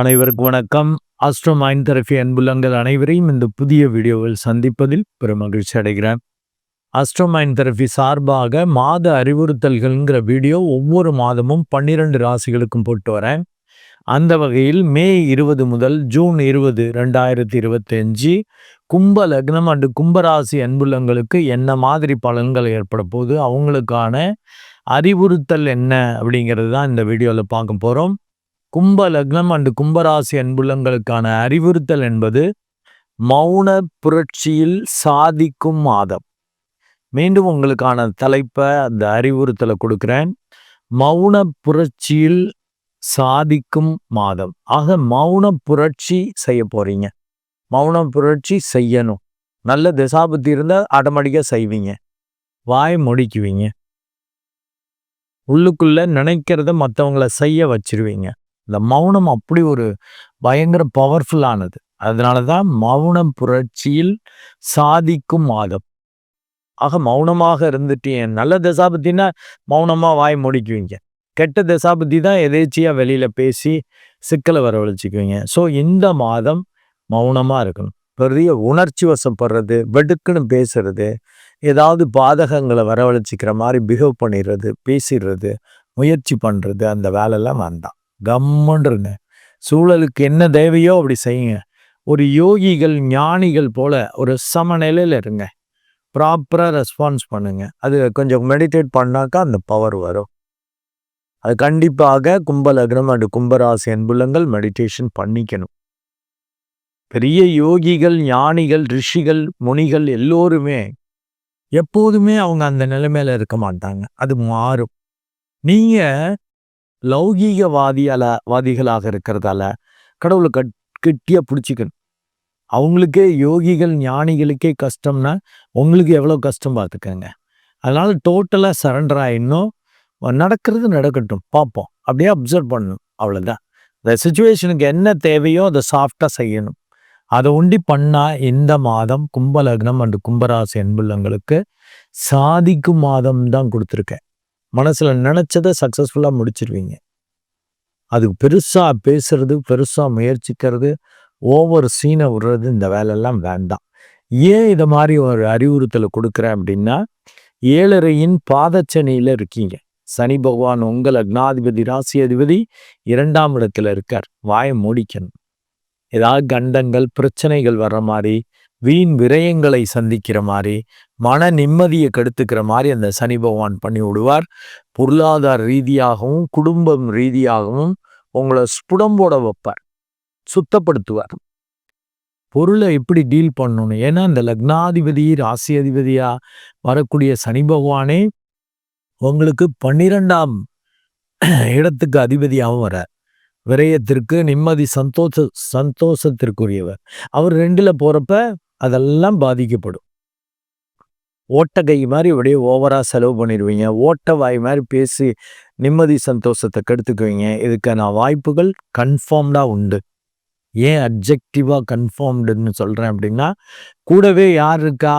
அனைவருக்கும் வணக்கம். Astro mind therapy அன்புலங்கள் அனைவரையும் இந்த புதிய வீடியோவில் சந்திப்பதில் பெரும் மகிழ்ச்சி அடைகிறேன். ஆஸ்ட்ரோ மைண்ட் தெரபி சார்பாக மாத அறிவுறுத்தல்கள்ங்கிற வீடியோ ஒவ்வொரு மாதமும் பன்னிரண்டு ராசிகளுக்கும் போட்டு வரேன். அந்த வகையில் மே இருபது முதல் ஜூன் இருபது ரெண்டாயிரத்தி இருபத்தஞ்சு கும்ப லக்னம் அண்டு கும்பராசி அன்புலங்களுக்கு என்ன மாதிரி பலன்கள் ஏற்பட போகுது அவங்களுக்கான அறிவுறுத்தல் என்ன அப்படிங்கிறது தான் இந்த வீடியோவில் பார்க்க போகிறோம் கும்ப லக்னம் அண்டு கும்பராசி அன்புள்ளங்களுக்கான அறிவுறுத்தல் என்பது மௌன புரட்சியில் சாதிக்கும் மாதம். மீண்டும் உங்களுக்கான தலைப்பை அந்த அறிவுறுத்தலை கொடுக்குறேன். மௌன புரட்சியில் சாதிக்கும் மாதம். ஆக மௌன புரட்சி செய்ய போறீங்க. மௌன புரட்சி செய்யணும். நல்ல திசாபுத்தி இருந்தால் ஆட்டோமேட்டிக்காக செய்வீங்க. வாய் முடிக்குவீங்க. உள்ளுக்குள்ள நினைக்கிறத மற்றவங்கள செய்ய வச்சிருவீங்க. இந்த மௌனம் அப்படி ஒரு பயங்கர பவர்ஃபுல்லானது அதனால தான் மௌனம் புரட்சியில் சாதிக்கும் மாதம். ஆக மௌனமாக இருந்துட்டு நல்ல தசாபத்தின்னா மௌனமாக வாய் முடிக்குவீங்க. கெட்ட தசாபத்தி தான் எதேச்சியாக வெளியில் பேசி சிக்கலை வரவழைச்சிக்குவீங்க. ஸோ இந்த மாதம் மௌனமாக இருக்கணும். பெரிய உணர்ச்சி வசப்படுறது வெடுக்குன்னு பேசுறது ஏதாவது பாதகங்களை வரவழைச்சிக்கிற மாதிரி பிஹேவ் பண்ணிடுறது பேசிடுறது முயற்சி பண்ணுறது அந்த வேலையெல்லாம் வேண்டாம். கம்முன்றிருங்க சூழலுக்கு என்ன தேவையோ அப்படி செய்யுங்க. ஒரு யோகிகள் ஞானிகள் போல ஒரு சமநிலையில் இருங்க. ப்ராப்பராக ரெஸ்பான்ஸ் பண்ணுங்க. அது கொஞ்சம் மெடிடேட் பண்ணாக்கா அந்த பவர் வரும். அது கண்டிப்பாக கும்பலக்னம் அண்டு கும்பராசி அன்புலங்கள் மெடிடேஷன் பண்ணிக்கணும். பெரிய யோகிகள் ஞானிகள் ரிஷிகள் முனிகள் எல்லோருமே எப்போதுமே அவங்க அந்த நிலைமையில இருக்க மாட்டாங்க. அது மாறும். நீங்கள் லௌகீகவாதியால வாதிகளாக இருக்கிறதால கடவுளை கட் கெட்டியாக பிடிச்சிக்கணும். அவங்களுக்கே யோகிகள் ஞானிகளுக்கே கஷ்டம்னா உங்களுக்கு எவ்வளோ கஷ்டம் பார்த்துக்கங்க. அதனால் டோட்டலாக சரண்டர் ஆகிடணும் நடக்கிறது நடக்கட்டும். பார்ப்போம். அப்படியே அப்சர்வ் பண்ணணும். அவ்வளோதான் இந்த சுச்சுவேஷனுக்கு என்ன தேவையோ அதை சாஃப்டாக செய்யணும். அதை உண்டி பண்ணால் இந்த மாதம் கும்பலக்னம் அண்டு கும்பராசி அன்புள்ளங்களுக்கு சாதிக்கும் மாதம் தான் கொடுத்துருக்கேன். மனசில் நினச்சதை சக்ஸஸ்ஃபுல்லாக முடிச்சிருவீங்க. அதுக்கு பெருசாக பேசுறது பெருசாக முயற்சிக்கிறது ஓவர் சீனை விடுறது இந்த வேலையெல்லாம் வேண்டாம். ஏன் இதை மாதிரி ஒரு அறிவுறுத்தலை கொடுக்குறேன் அப்படின்னா ஏழரையின் பாதச்சனியில் இருக்கீங்க. சனி பகவான் உங்கள் அக்னாதிபதி ராசி அதிபதி இரண்டாம் இடத்துல இருக்கார். வாயை மூடிக்கணும். ஏதாவது கண்டங்கள் பிரச்சனைகள் வர்ற மாதிரி வீண் விரயங்களை சந்திக்கிற மாதிரி மன நிம்மதியை கெடுத்துக்கிற மாதிரி அந்த சனி பகவான் பண்ணி விடுவார். பொருளாதார ரீதியாகவும் குடும்பம் ரீதியாகவும் உங்களை ஸ்புடம்போட வைப்பார். சுத்தப்படுத்துவார். பொருளை எப்படி டீல் பண்ணணும்? ஏன்னா இந்த லக்னாதிபதி ராசி அதிபதியாக வரக்கூடிய சனி பகவானே உங்களுக்கு பன்னிரெண்டாம் இடத்துக்கு அதிபதியாகவும் வர விரயத்திற்கு நிம்மதி சந்தோஷ சந்தோஷத்திற்குரியவர். அவர் ரெண்டில் போகிறப்ப அதெல்லாம் பாதிக்கப்படும். ஓட்டகை மாதிரி அப்படியே ஓவராக செலவு பண்ணிடுவீங்க. ஓட்ட வாய் மாதிரி பேசி நிம்மதி சந்தோஷத்தை கெடுத்துக்குவீங்க. இதுக்கான வாய்ப்புகள் கன்ஃபார்ம்டாக உண்டு. ஏன் அப்ஜெக்டிவாக கன்ஃபார்ம்டுன்னு சொல்கிறேன் அப்படின்னா கூடவே யார் இருக்கா?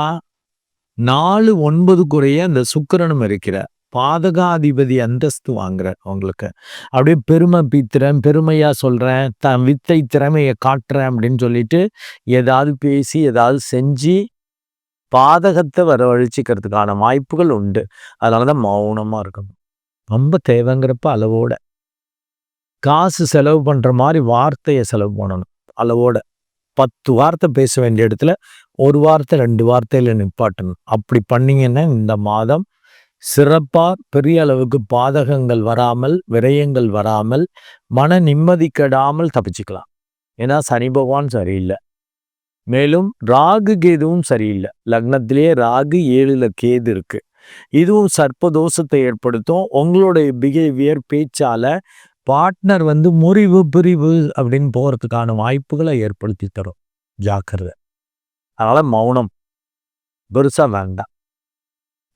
நாலு ஒன்பது குறைய அந்த சுக்கரனும் இருக்கிற பாதகாதிபதி அந்தஸ்து வாங்குறேன் உங்களுக்கு அப்படியே பெருமை பீத்துறேன் பெருமையாக சொல்கிறேன் த வித்தை திறமையை காட்டுறேன் அப்படின்னு சொல்லிட்டு ஏதாவது பேசி ஏதாவது செஞ்சு பாதகத்தை வரவழைச்சிக்கிறதுக்கான வாய்ப்புகள் உண்டு. அதனால தான் மௌனமாக இருக்கணும். ரொம்ப தேவைங்கிறப்ப அளவோட. காசு செலவு பண்ணுற மாதிரி வார்த்தையை செலவு பண்ணணும். அளவோட. பத்து வார்த்தை பேச வேண்டிய இடத்துல ஒரு வார்த்தை ரெண்டு வார்த்தையில் நிப்பாட்டணும். அப்படி பண்ணிங்கன்னா இந்த மாதம் சிறப்பாக பெரிய அளவுக்கு பாதகங்கள் வராமல் விரயங்கள் வராமல் மன நிம்மதி கெடாமல் தப்பிச்சுக்கலாம். ஏன்னா சனி பகவான் சரியில்லை. மேலும் ராகு கேதுவும் சரியில்லை. லக்னத்திலேயே ராகு ஏழில் கேது இருக்குது இதுவும் சர்ப்பதோஷத்தை ஏற்படுத்தும். உங்களுடைய பிஹேவியர் பேச்சால் பார்ட்னர் வந்து முறிவு பிரிவு அப்படின்னு போகிறதுக்கான வாய்ப்புகளை ஏற்படுத்தி தரும். ஜாக்கிரதை. அதனால் மௌனம். பெருசாக வேண்டாம்.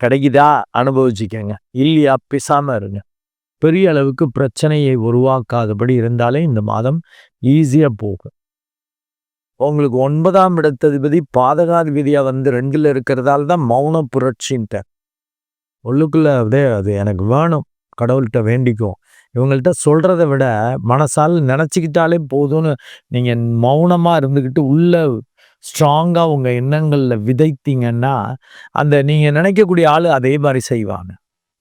கிடைக்குதா? அனுபவிச்சுக்கங்க. இல்லையா? பிசாமல் இருங்க. பெரிய அளவுக்கு பிரச்சனையை உருவாக்காதபடி இருந்தாலே இந்த மாதம் ஈஸியாக போகும். உங்களுக்கு ஒன்பதாம் இடத்ததிபதி பாதகாதிபதியாக வந்து ரெண்டில் இருக்கிறதால தான் மௌன புரட்சின்ட்ட. உள்ளுக்குள்ள அதே அது எனக்கு வேணும். கடவுள்கிட்ட வேண்டிக்கும் இவங்கள்ட்ட சொல்கிறத விட மனசால் நினச்சிக்கிட்டாலே போதும்னு நீங்கள் மௌனமாக இருந்துக்கிட்டு உள்ள ஸ்ட்ராங்காக உங்கள் எண்ணங்களில் விதைத்தீங்கன்னா அந்த நீங்கள் நினைக்கக்கூடிய ஆள் அதே மாதிரி செய்வாங்க.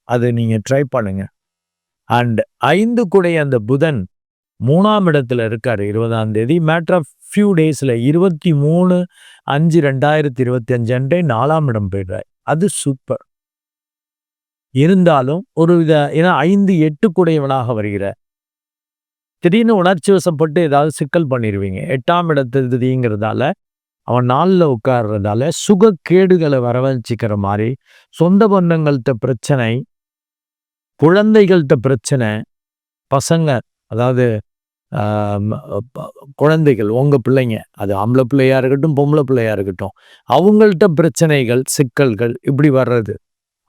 அது நீங்கள் ட்ரை பண்ணுங்க. அண்ட் ஐந்து குடை அந்த புதன் மூணாம் இடத்துல இருக்கார் இருபதாம் தேதி. மேட்ரு ஆஃப் ஃபியூ டேஸில் இருபத்தி மூணு அஞ்சு ரெண்டாயிரத்தி இருபத்தி அஞ்சு அன்றே நாலாம் இடம் போயிடுறார். அது சூப்பர் இருந்தாலும் ஒரு வித ஏன்னா ஐந்து எட்டு கூடையவனாக வருகிற திடீர்னு உணர்ச்சி வசப்பட்டு ஏதாவது சிக்கல் பண்ணிடுவீங்க எட்டாம் இடத்துங்கிறதால அவன் நாளில் உட்கார்றதால சுகக்கேடுகளை வரவழைச்சிக்கிற மாதிரி சொந்த பந்தங்கள்கிட்ட பிரச்சனை குழந்தைகள்கிட்ட பிரச்சனை பசங்க அதாவது குழந்தைகள் உங்கள் பிள்ளைங்க அது ஆம்பளை பிள்ளையாக இருக்கட்டும் பொம்பளை பிள்ளையாக இருக்கட்டும் அவங்கள்ட்ட பிரச்சனைகள் சிக்கல்கள் இப்படி வர்றது.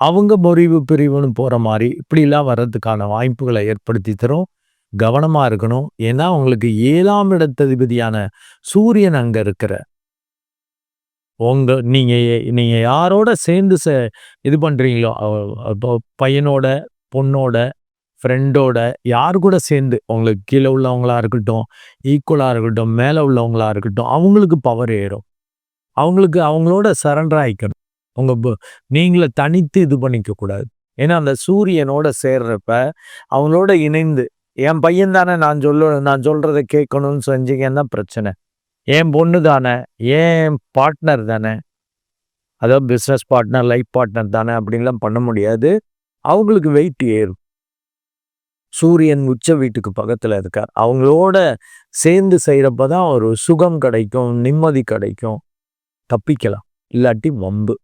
அவங்க முறிவு பிரிவுன்னு போகிற மாதிரி இப்படிலாம் வர்றதுக்கான வாய்ப்புகளை ஏற்படுத்தி தரும். கவனமாக இருக்கணும். ஏன்னா அவங்களுக்கு ஏழாம் இடத்ததிபதியான சூரியன் அங்கே இருக்கிற உங்கள் நீங்கள் நீங்கள் யாரோட சேர்ந்து ச இது பண்ணுறீங்களோ இப்போ பையனோட பொண்ணோட ஃப்ரெண்டோட யார் கூட சேர்ந்து உங்களுக்கு கீழே உள்ளவங்களாக இருக்கட்டும் ஈக்குவலாக இருக்கட்டும் மேலே உள்ளவங்களாக இருக்கட்டும் அவங்களுக்கு பவர் ஏறும். அவங்களுக்கு அவங்களோட சரண்டர் ஆகிக்கணும் உங்கள் நீங்கள தனித்து இது பண்ணிக்கக்கூடாது. ஏன்னா அந்த சூரியனோட சேர்றப்ப அவங்களோட இணைந்து என் பையன் தானே நான் சொல்ல நான் சொல்கிறத கேட்கணும்னு செஞ்சீங்கன்னா பிரச்சனை. என் பொண்ணு தானே? ஏன் பார்ட்னர் தானே? அதாவது பிஸ்னஸ் பார்ட்னர் லைஃப் பார்ட்னர் தானே அப்படின்லாம் பண்ண முடியாது. அவங்களுக்கு வெயிட் ஏறும். சூரியன் உச்ச வீட்டுக்கு பக்கத்தில் இருக்கார். அவங்களோட சேர்ந்து செய்கிறப்ப தான் ஒரு சுகம் கிடைக்கும் நிம்மதி கிடைக்கும். தப்பிக்கலாம். இல்லாட்டி வம்பு.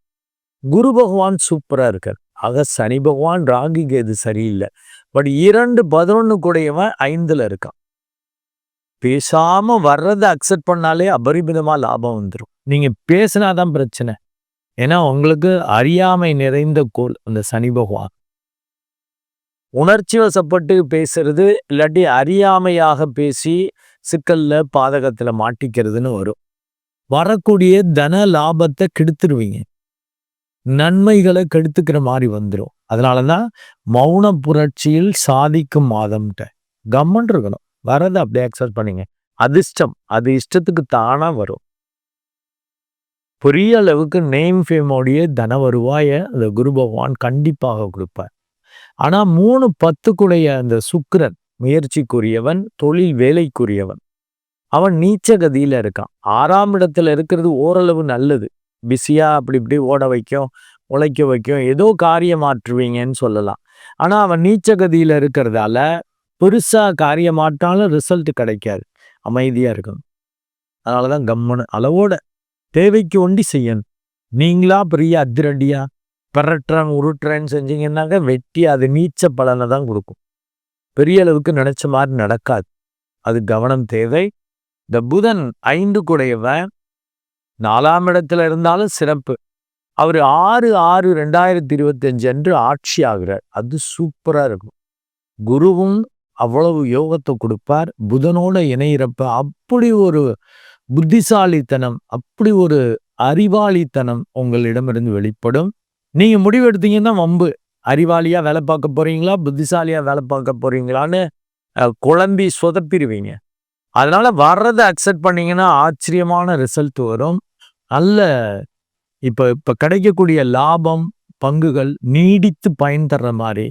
குரு பகவான் சூப்பராக இருக்கார். ஆக சனி பகவான் ராகிக்கு எது சரியில்லை. பட் இரண்டு பதினொன்று கூடையவன் ஐந்தில் இருக்கான். பேசாம வர்றதை அக்செப்ட் பண்ணாலே அபரிமிதமா லாபம் வந்துடும் நீங்க பேசினாதான் பிரச்சனை. ஏன்னா உங்களுக்கு அறியாமை நிறைந்த கோல் அந்த சனி பகவான். உணர்ச்சி வசப்பட்டு பேசுறது இல்லாட்டி அறியாமையாக பேசி சிக்கல்ல பாதகத்துல மாட்டிக்கிறதுன்னு வரும். வரக்கூடிய தன லாபத்தை கெடுத்துருவீங்க. நன்மைகளை கெடுத்துக்கிற மாதிரி வந்துடும் அதனால தான் மௌன புரட்சியில் சாதிக்கும் மாதம்ட்ட கம்மன் இருக்கணும். வரதை அப்படியே அக்செப்ட் பண்ணிங்க. அதிர்ஷ்டம் அது இஷ்டத்துக்கு தானாக வரும். பெரிய அளவுக்கு நேம் ஃபேமோடைய தன வருவாயை அந்த குரு பகவான் கண்டிப்பாக கொடுப்பார். ஆனால் மூணு பத்துக்குடைய அந்த சுக்கரன் முயற்சிக்குரியவன் தொழில் வேலைக்குரியவன் அவன் நீச்ச கதியில் இருக்கான். ஆறாம் இடத்துல இருக்கிறது ஓரளவு நல்லது. பிஸியாக அப்படி இப்படி ஓட வைக்கும் உழைக்க வைக்கும் ஏதோ காரியம் மாற்றுவீங்கன்னு சொல்லலாம். ஆனால் அவன் நீச்ச கதியில் இருக்கிறதால பெருசாக காரியமாட்டாலும் ரிசல்ட் கிடைக்காது. அமைதியாக இருக்கணும். அதனாலதான் கம்மனு அளவோட தேவைக்கு ஒண்டி செய்யணும். நீங்களா பெரிய அதிரடியாக பரட்டுறேன் உருட்டுறேன்னு செஞ்சீங்கன்னாக்க வெட்டி அது நீச்ச பலனை தான் கொடுக்கும். பெரிய அளவுக்கு நினச்ச மாதிரி நடக்காது. அது கவனம் தேவை. இந்த புதன் ஐந்து குடையவன். நாலாம் இடத்துல இருந்தாலும் சிறப்பு. அவர் ஆறு ஆறு ரெண்டாயிரத்தி இருபத்தஞ்சு அன்று ஆட்சி ஆகிறார். அது சூப்பராக இருக்கும். குருவும் அவ்வளவு யோகத்தை கொடுப்பார். புதனோட இணையிறப்ப அப்படி ஒரு புத்திசாலித்தனம் அப்படி ஒரு அறிவாளித்தனம் உங்களிடமிருந்து வெளிப்படும். நீங்க முடிவெடுத்தீங்கன்னா வம்பு. அறிவாளியா வேலை பார்க்க போறீங்களா? புத்திசாலியா வேலை பார்க்க போறீங்களான்னு குழம்பி சொதப்பிடுவீங்க. அதனால வர்றதை அக்செப்ட் பண்ணீங்கன்னா ஆச்சரியமான ரிசல்ட் வரும். நல்ல இப்போ இப்போ கிடைக்கக்கூடிய லாபம் பங்குகள் நீடித்து பயன் தர்ற மாதிரி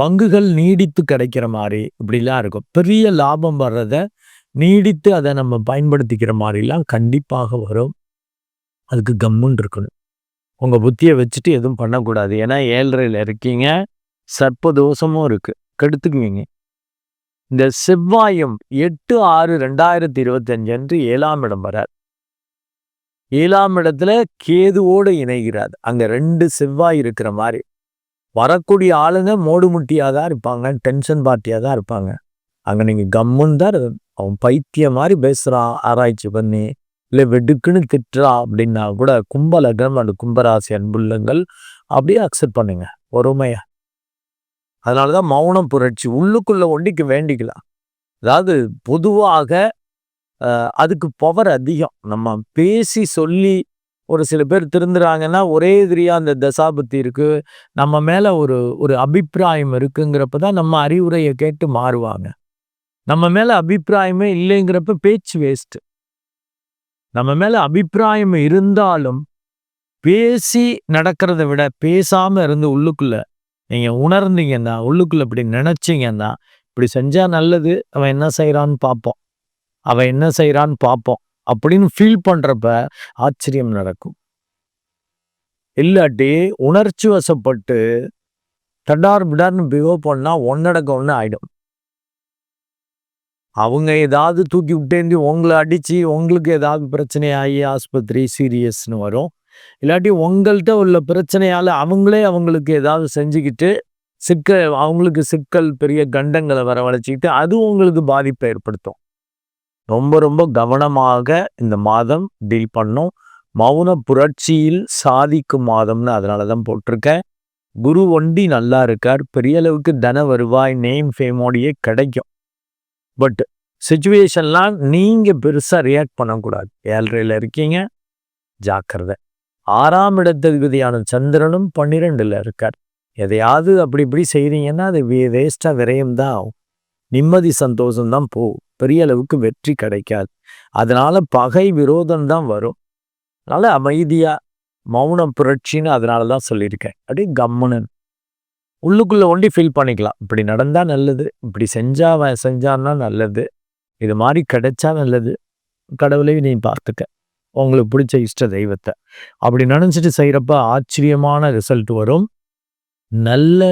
பங்குகள் நீடித்து கிடைக்கிற மாதிரி இப்படிலாம் இருக்கும். பெரிய லாபம் வர்றத நீடித்து அதை நம்ம பயன்படுத்திக்கிற மாதிரிலாம் கண்டிப்பாக வரும். அதுக்கு கம்முன்னு இருக்கணும். உங்கள் புத்தியை வச்சுட்டு எதுவும் பண்ணக்கூடாது. ஏன்னா ஏழ்றையில் இருக்கீங்க. சர்ப்ப தோஷமும் இருக்குது கெடுத்துக்குவீங்க. இந்த செவ்வாயும் எட்டு ஆறு ரெண்டாயிரத்தி இருபத்தஞ்சு அன்று ஏழாம் இடம் வரார். ஏழாம் இடத்துல கேதுவோடு இணைகிறார். அங்கே ரெண்டு செவ்வாய் இருக்கிற மாதிரி. வரக்கூடிய ஆளுங்க மோடு முட்டியாக தான் இருப்பாங்க டென்ஷன் பார்ட்டியாக தான் இருப்பாங்க. அங்கே நீங்கள் கம்முன்னு தான் அவன் பைத்திய மாதிரி பேசுகிறான் ஆராய்ச்சி பண்ணி இல்லை வெடுக்குன்னு திட்டுறா அப்படின்னா கூட கும்பலகம் அந்த கும்பராசி அன்புள்ளங்கள் அப்படியே அக்செப்ட் பண்ணுங்க பொறுமையா அதனால தான் மௌனம் புரட்சி உள்ளுக்குள்ளே ஒண்டிக்கு வேண்டிக்கலாம். அதாவது பொதுவாக அதுக்கு பவர் அதிகம். நம்ம பேசி சொல்லி ஒரு சில பேர் திருந்துறாங்கன்னா ஒரே எதிரியா அந்த தசாபுத்தி இருக்குது நம்ம மேலே ஒரு ஒரு அபிப்பிராயம் இருக்குங்கிறப்ப தான் நம்ம அறிவுரையை கேட்டு மாறுவாங்க. நம்ம மேலே அபிப்பிராயமே இல்லைங்கிறப்ப பேச்சு வேஸ்ட் நம்ம மேலே அபிப்பிராயம் இருந்தாலும் பேசி நடக்கிறத விட பேசாமல் இருந்து உள்ளுக்குள்ளே நீங்கள் உணர்ந்தீங்கன்னா உள்ளுக்குள்ளே இப்படி நினச்சிங்கன்னா இப்படி செஞ்சால் நல்லது அவன் என்ன செய்கிறான்னு பார்ப்போம். அவன் என்ன செய்கிறான்னு பார்ப்போம். அப்படின்னு ஃபீல் பண்ணுறப்ப ஆச்சரியம் நடக்கும். இல்லாட்டி உணர்ச்சி வசப்பட்டு தடார் பிடார்னு பிஹேவ் பண்ணால் ஒன்னடக்க ஒன்று ஆகிடும் அவங்க ஏதாவது தூக்கி விட்டேந்தி உங்களை அடித்து உங்களுக்கு ஏதாவது பிரச்சனை ஆகி ஆஸ்பத்திரி சீரியஸ்னு வரும். இல்லாட்டி உங்கள்கிட்ட உள்ள பிரச்சனையால் அவங்களே அவங்களுக்கு ஏதாவது செஞ்சுக்கிட்டு சிக்கல் அவங்களுக்கு சிக்கல் பெரிய கண்டங்களை வரவழைச்சிக்கிட்டு அது உங்களுக்கு பாதிப்பை ஏற்படுத்தும். ரொம்ப ரொம்ப கவனமாக இந்த மாதம் டீல் பண்ணும். மௌன புரட்சியில் சாதிக்கும் மாதம்னு அதனால தான் போட்டிருக்கேன். குரு ஒண்டி நல்லா இருக்கார். பெரிய அளவுக்கு தன வருவாய் நேம் ஃபேமோடையே கிடைக்கும். பட் சுச்சுவேஷன்லாம் நீங்கள் பெருசாக ரியாக்ட் பண்ணக்கூடாது. ஏழ்றையில் இருக்கீங்க ஜாக்கிரதை. ஆறாம் இடத்ததிபதியான சந்திரனும் பன்னிரெண்டில் இருக்கார். எதையாவது அப்படி இப்படி செய்கிறீங்கன்னா அது வேஸ்ட்டாக விரயம் தான் ஆகும். நிம்மதி சந்தோஷம் தான் போகும் பெரிய அளவுக்கு வெற்றி கிடைக்காது. அதனால பகை விரோதம் தான் வரும். அதனால அமைதியா மௌனம் புரட்சின்னு அதனால தான் சொல்லியிருக்கேன். அப்படியே கம்மனன். உள்ளுக்குள்ளே ஒண்டி ஃபீல் பண்ணிக்கலாம். இப்படி நடந்தால் நல்லது. இப்படி செஞ்சா செஞ்சான்னா நல்லது. இது மாதிரி கிடைச்சா நல்லது. கடவுளையும் நீ பார்த்துக்க. உங்களுக்கு பிடிச்ச இஷ்ட தெய்வத்தை. அப்படி நினச்சிட்டு செய்கிறப்ப ஆச்சரியமான ரிசல்ட் வரும். நல்ல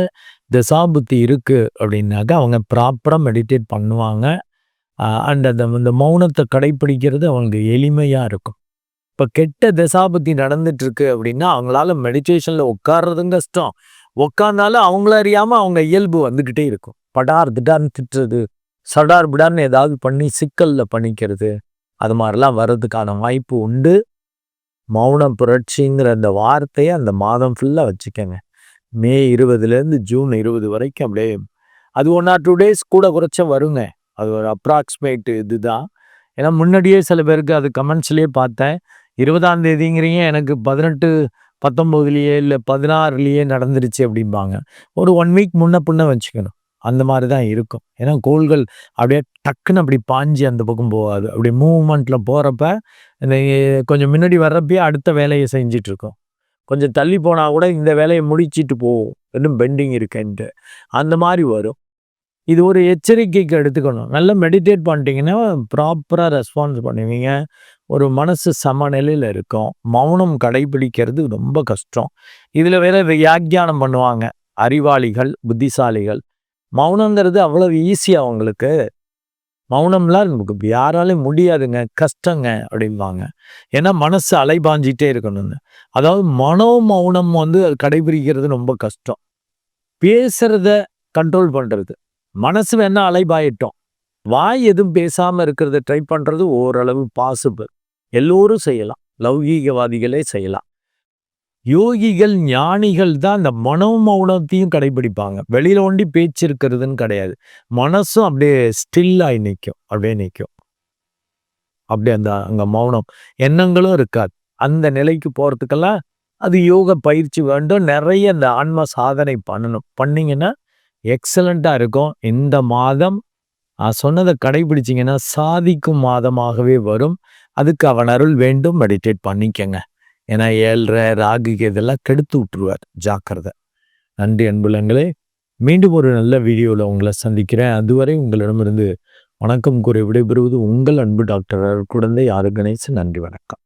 தசாபுத்தி இருக்குது அப்படின்னாக்க அவங்க ப்ராப்பராக மெடிடேட் பண்ணுவாங்க. அண்ட் அந்த இந்த மௌனத்தை கடைப்பிடிக்கிறது அவங்களுக்கு எளிமையாக இருக்கும். இப்போ கெட்ட தசாபுத்தி நடந்துட்டுருக்கு அப்படின்னா அவங்களால மெடிடேஷனில் உட்கார்றதும் கஷ்டம். உட்கார்ந்தாலும் அவங்கள அறியாமல் அவங்க இயல்பு வந்துக்கிட்டே இருக்கும். படார் திடார்னு திட்டுறது சடார் பிடார்னு ஏதாவது பண்ணி சிக்கலில் பண்ணிக்கிறது அது மாதிரிலாம் வர்றதுக்கான வாய்ப்பு உண்டு. மௌன புரட்சிங்கிற அந்த வார்த்தையை அந்த மாதம் ஃபுல்லாக வச்சுக்கோங்க. மே இருபதுலேருந்து ஜூன் இருபது வரைக்கும் அப்படியே அது ஒன் ஆர் டூ டேஸ் கூட குறைச்ச வருங்க. அது ஒரு அப்ராக்சிமேட் இதுதான். ஏன்னா முன்னாடியே சில பேருக்கு அது கமெண்ட்ஸ்லேயே பார்த்தேன். இருபதாம் தேதிங்கிறீங்க எனக்கு பதினெட்டு பத்தொம்போதுலேயே இல்லை பதினாறுலேயே நடந்துருச்சு அப்படிம்பாங்க. ஒரு ஒன் வீக் முன்ன பின்ன வச்சுக்கணும். அந்த மாதிரி தான் இருக்கும். ஏன்னா கோள்கள் அப்படியே டக்குன்னு அப்படி பாஞ்சு அந்த பக்கம் போகாது. அப்படி மூவ்மெண்ட்டில் போகிறப்ப இந்த கொஞ்சம் முன்னாடி வர்றப்பயே அடுத்த வேலையை செஞ்சிட்ருக்கோம் கொஞ்சம் தள்ளி போனால் கூட இந்த வேலையை முடிச்சிட்டு போவோம். இன்னும் பெண்டிங் இருக்கேன்ட்டு. அந்த மாதிரி வரும். இது ஒரு எச்சரிக்கைக்கு எடுத்துக்கணும். நல்லா மெடிடேட் பண்ணிட்டீங்கன்னா ப்ராப்பராக ரெஸ்பான்ஸ் பண்ணுவீங்க. ஒரு மனசு சமநிலையில் இருக்கும். மௌனம் கடைபிடிக்கிறது ரொம்ப கஷ்டம். இதில் வேற வியாக்கியானம் பண்ணுவாங்க. அறிவாளிகள் புத்திசாலிகள். மௌனங்கிறது அவ்வளவு ஈஸியாக அவங்களுக்கு மௌனம்லாம் நமக்கு யாராலையும் முடியாதுங்க. கஷ்டங்க அப்படிம்பாங்க. ஏன்னா மனசு அலைபாஞ்சிட்டே இருக்கணும்னு. அதாவது மனோ மௌனம் வந்து கடைபிடிக்கிறது ரொம்ப கஷ்டம். பேசுறத கண்ட்ரோல் பண்ணுறது மனசு வேணால் அலைபாயிட்டோம். வாய் எதுவும் பேசாமல் இருக்கிறத ட்ரை பண்ணுறது ஓரளவு பாசிபிள் எல்லோரும் செய்யலாம். லௌகீகவாதிகளே செய்யலாம். யோகிகள் ஞானிகள் தான் இந்த மனோ மௌனத்தையும் கடைபிடிப்பாங்க. வெளியில ஒண்டி பேச்சு இருக்கிறதுன்னு கிடையாது. மனசும் அப்படியே ஸ்டில்லாகி நிற்கும் அப்படியே நிற்கும் அப்படியே அந்த அங்க மௌனம். எண்ணங்களும் இருக்காது. அந்த நிலைக்கு போறதுக்கெல்லாம் அது யோக பயிற்சி வேண்டும். நிறைய அந்த ஆன்ம சாதனை பண்ணணும். பண்ணீங்கன்னா எக்ஸலண்டா இருக்கும். இந்த மாதம் சொன்னதை கடைபிடிச்சிங்கன்னா சாதிக்கும் மாதமாகவே வரும். அதுக்கு அவன் அருள் வேண்டும். மெடிடேட் பண்ணிக்கங்க. ஏன்னா ஏழ்ரை ராகுக்கு இதெல்லாம் கெடுத்து விட்டுருவார். ஜாக்கிரதை. நன்றி அன்புலங்களே. மீண்டும் ஒரு நல்ல வீடியோவில் உங்களை சந்திக்கிறேன். அதுவரை உங்களிடமிருந்து வணக்கம் கூறி விடைபெறுவது உங்கள் அன்பு டாக்டர் குழந்தை ஆறு கணேசன். நன்றி வணக்கம்.